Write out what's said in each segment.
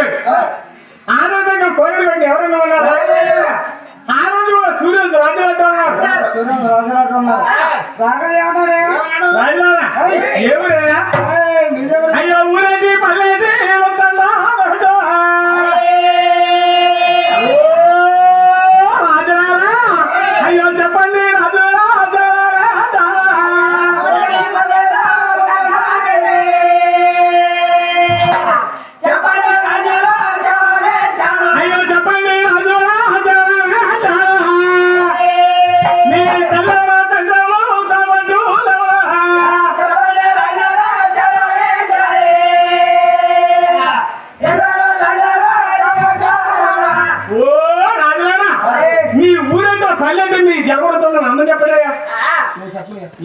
వచ్చాడు. ఆ. రోజు ఇంకా కోయలు కొట్టి ఎవరైనా ఉన్నారు? ఆ రోజు కూడా సూర్యుడు ఉన్నారు? అయ్యో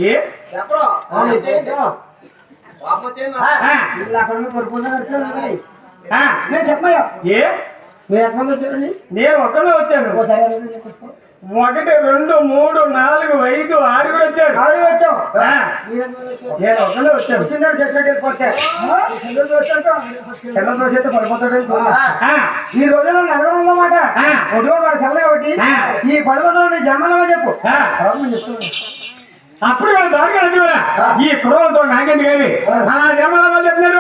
ఏ? ఆ, ఆ, చెప్పయ్యా ఏ? మీరు ఎంతమంది వచ్చారండి నేను ఒక్కనే వచ్చాను. ఒకటి రెండు మూడు నాలుగు ఐదు ఆరుగురు వచ్చారు. ఆవిడ వచ్చావు? ఆ, మీరు ఎంతమంది వచ్చారు? నేను ఒక్కనే వచ్చాను వచ్చిందని చచ్చినట్టు వెళ్ళిపోతే. కింద దోసేస్తే పడిపోతాడు ఆ, ఈ రోజుల్లో నగరం ఉందన్నమాట వాడు చల్ల కాబట్టి ఆ. ఈ పది వందలు జన్మలో చెప్పు. చెప్తాను. అప్పుడు దొరకలేదు కూడా ఈ కుర్రలతో నాకెందుకు కానీ ఆ జమల చెప్పినారు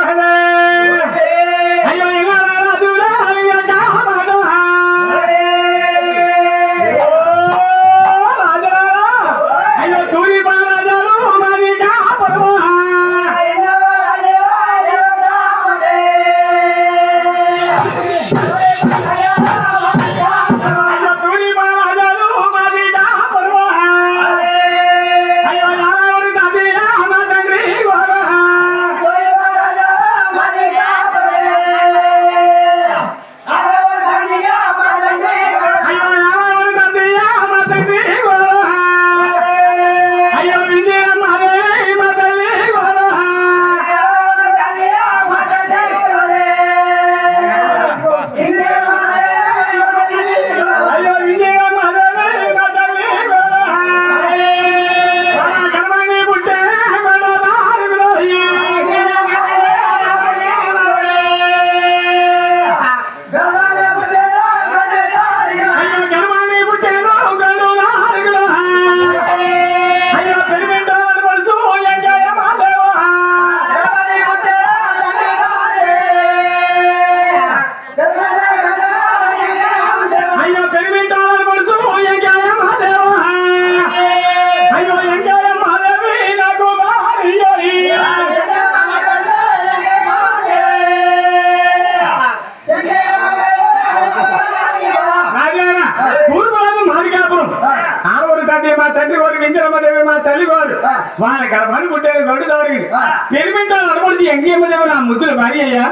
రాజారా తూర్పురాజు మాదిగాపురం ఆడవారు తండ్రి మా తండ్రి వారు వెంకటమ్మ దేవి మా తల్లి వారు వాళ్ళ గర్భాన్ని పుట్టారు గడుడు దాడికి పెరిమింటాలు అనుకుంటే ఎంకేమ్మ దేవి నా ముద్దుల భార్య అయ్యా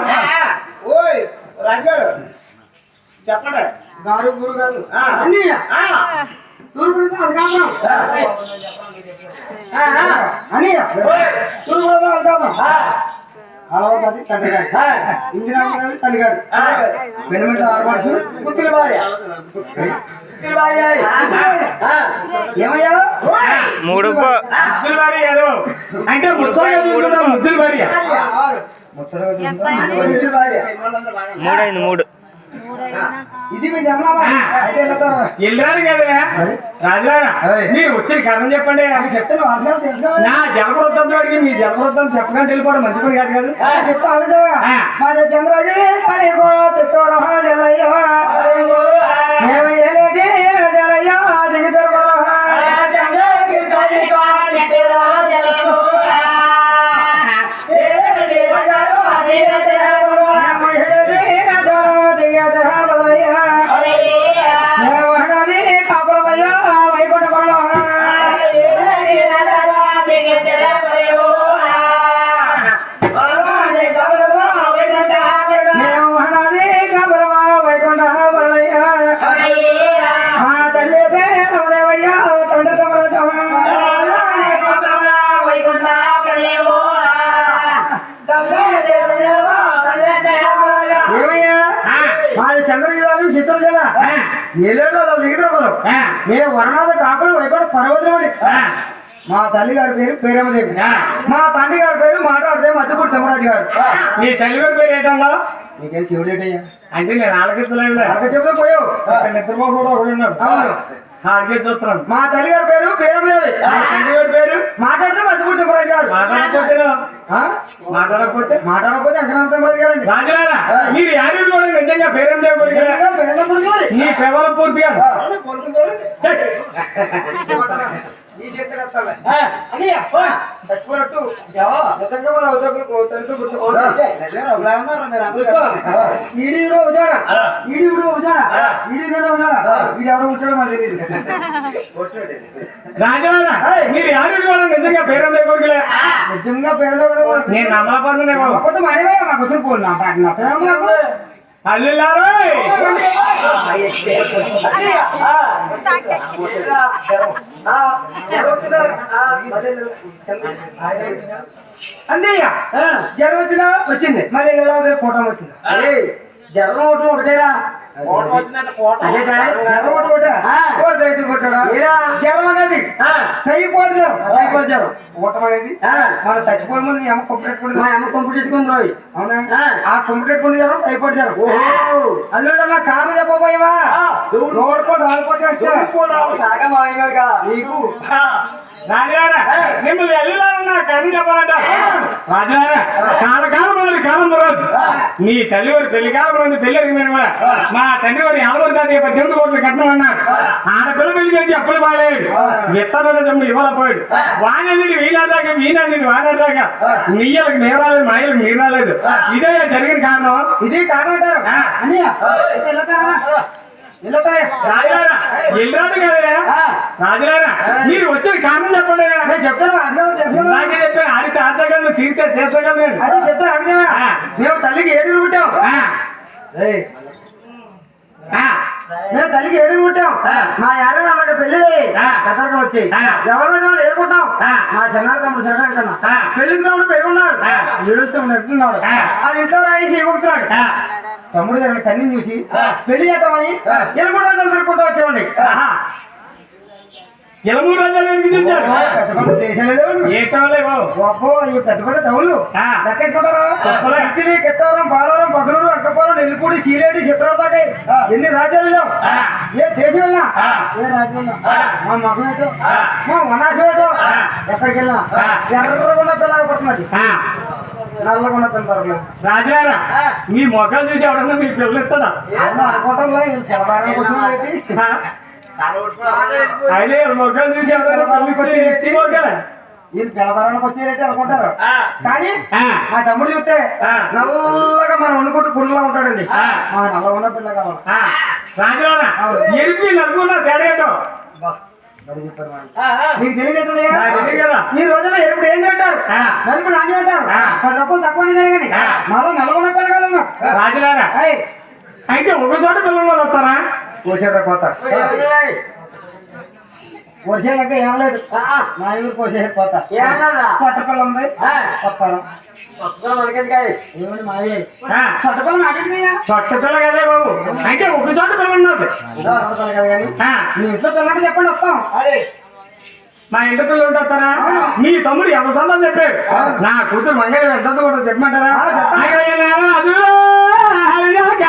ఓయ్ రాజుగారు చెప్పండి గారు గురు గారు ఆ. అన్నయ్య ఆ, తూర్పు నుంచి అది కాపురం. ఆ, ఆ, అన్నయ్య తూర్పు నుంచి అది కాపురం. అలా ఉంటుంది తండ్రి గారు ఇందిరా గారు తండ్రి గారు వెనుమంట ఆర్వాసు పుత్రుల భార్య. పుత్రుల మూడు అంటే భార్య. మూడైంది మూడు. వెళ్ళాను కదా రాజారా మీరు వచ్చిన కారణం చెప్పండి. చెప్తాను నా జలవృత్తం వాడికి మీ జలవృత్తం చెప్పకుండా వెళ్ళిపోవడం మంచి పని కాదు కదా? చెప్తా అడుగుతావా ఆ. మాది చంద్రజీ ఏమయ్యా ఆ. మాది చంద్రగిరి చిత్తూరు కృష్ణ జిల్లా ఏలేడు అలా దిగుతారు బదులు నేను మా తల్లి గారి పేరు పేరమ్మదేవి మా తండ్రి గారి పేరు మాట్లాడితే మధ్యపూడి తమ్మరాజు గారు. నీ తల్లి గారి పేరు ఏంటన్నా నీకేం శివుడేటయ్యా అంటే నేను ఆలకిస్తలేదు అక్కడ చెప్తే పోయావు. నిద్రపోకుండా ఒకడు ఉన్నాడు. ఆడికే చూస్తున్నాను మా తల్లి గారి పేరు పేరమ్మదేవి తండ్రి గారి పేరు? మాట్లాడితే మధ్యపూడి తమ్మరాజు గారు. మాట్లాడకపోతే? మాట్లాడకపోతే? మాట్లాడకపోతే అంకనాథ తమ్మరాజు రాజులారా మీరు యారు కూడా నిజంగా పేరేం చేయకూడదు నీ పూర్తిగా. నిజమే ఒకలా ఉన్నారు మీరు అందరూ చెప్పండి. ఈడీడు ఉజాడా ఈడీడు ఉజాడా ఈడీడు ఉజాడా ఈడెవడో ఉంటాడో మాకు తెలియదు రాజులారా మీరు కూడా నిజంగా పేరేం చేయకూడదు నిజంగా పేరులో నేను నమ్మలపడుతున్నాయి బాబు కొత్త మనమే మాకు వచ్చిన పోలు నా పాట నా పేరు మాకు అందేయ్య జ్వరం వచ్చిందా? వచ్చింది. మళ్ళీ ఎలా కోటం వచ్చింది? జ్వరం ఒకటి ఒకటేరా? జ్వరం అనేది ఓటం మన చచ్చిపోయే ముందు అమ్మ మా అమ్మ రోయ్. అవునా? ఆ. అల్లుడు నా చెప్పబోయేవా? నోడుకోండి రాలిపోతే వచ్చా? నీకు? మిమ్మల్ని చెప్పాలంట. కాలం నీ తల్లి వారి పెళ్ళి రోజు పెళ్ళి అడిగిన మా తండ్రి వారి ఎవరు దాని పద్దెనిమిది కోట్లు కట్నం అన్నారు. ఆడపిల్ల పెళ్ళి చేసి అప్పులు బాగాలేదు విత్తనాల జమ్ము ఇవ్వలేకపోయాడు వానది వీణాదాకా వీణది వానదాకా. నీళ్ళకి మేము రాలేదు మా ఇళ్ళకి మీరు రాలేదు ఇదే జరిగిన కారణం. ఇది కారణం అంటారు. ఎల్లాడు కదా రాజులారా మీరు వచ్చిన కారణం చెప్పండి. చెప్తాను నాకే చెప్పాను అది తాతగారు తీర్చే చేస్తాను చెప్తాను ఆ. మేము తల్లికి ఏడుగురు పుట్టాం. మేము తల్లికి పుట్టాం ఆ. మా యారు వాళ్ళకి ఆ. కథకం వచ్చాయి ఆ. ఎవరైనా ఏడుకుంటాం. మా చిన్నారు తమ్ముడు ఆ. పెళ్ళికి తమ్ముడు పెరుగున్నాడు. ఏడుస్తాం నెడుతున్నాడు ఆ. ఇంట్లో రాయేసి ఇవ్వకుతున్నాడు తమ్ముడు దగ్గర కన్నీ చూసి. పెళ్ళి చేద్దామని ఎలుగుడు రోజులు తిరుక్కుంటూ వచ్చేవాడి ఎలమూరు రాజాలు లేవు ఏ కావాలే బాబు ఈ పెద్ద పెద్ద టౌన్లు కిట్టారం బాలవరం బగలూరు అక్కపాలెం నెల్లిపూడి సీలేటి చిత్రాలతోటి ఎన్ని రాజ్యాలు. ఏ దేశం. ఏ రాజ్యం ఆ. మా మగం ఏటో. మా వనాశం ఏటో. ఎక్కడికి. ఎర్రగున్న పిల్లలు పడుతున్నది పిల్లలు రాజులారా ఆ. మీ మొఖం చూసి ఎవడన్నా మీకు పిల్లలు ఇస్తాడా అనుకోవటంలో వీళ్ళు చూసి వచ్చేటట్టు అనుకుంటారు. ఆ, కానీ ఆ, మా తమ్ముడు చూస్తే ఆ. నల్లగా మనం వండుకుంటూ గుండెలా ఉంటాడండి. ఆ. మా నల్ల ఉన్న పిల్ల కావాలి ఎరుపు నలుగున్న తేడాటో. నీకు తెలియదు. ఈ రోజుల్లో ఎరుపుడు ఏం తింటారు. నలుపు. పది రూపాయలు తక్కువ పిల్లగాలు రాజులారా? అయితే ఒక చోట పిల్లలు వస్తారా? పోసేట కోత వర్షాలకి ఏం లేదు. మా ఊరు పోసే కోత చట్టపల్లం ఉంది. చట్టపల్లం కదే. బాబు. అయితే ఒక చోట పిల్లలు మీ ఇంట్లో పిల్లలంటే చెప్పండి వస్తాం. అరే. మా ఇంటి పిల్లలు ఉంటారా మీ తమ్ముడు ఎవరి సంబంధం చెప్పారు? నా కూతురు మంగళ ఎంత కూడా చెప్పమంటారా? ఆ,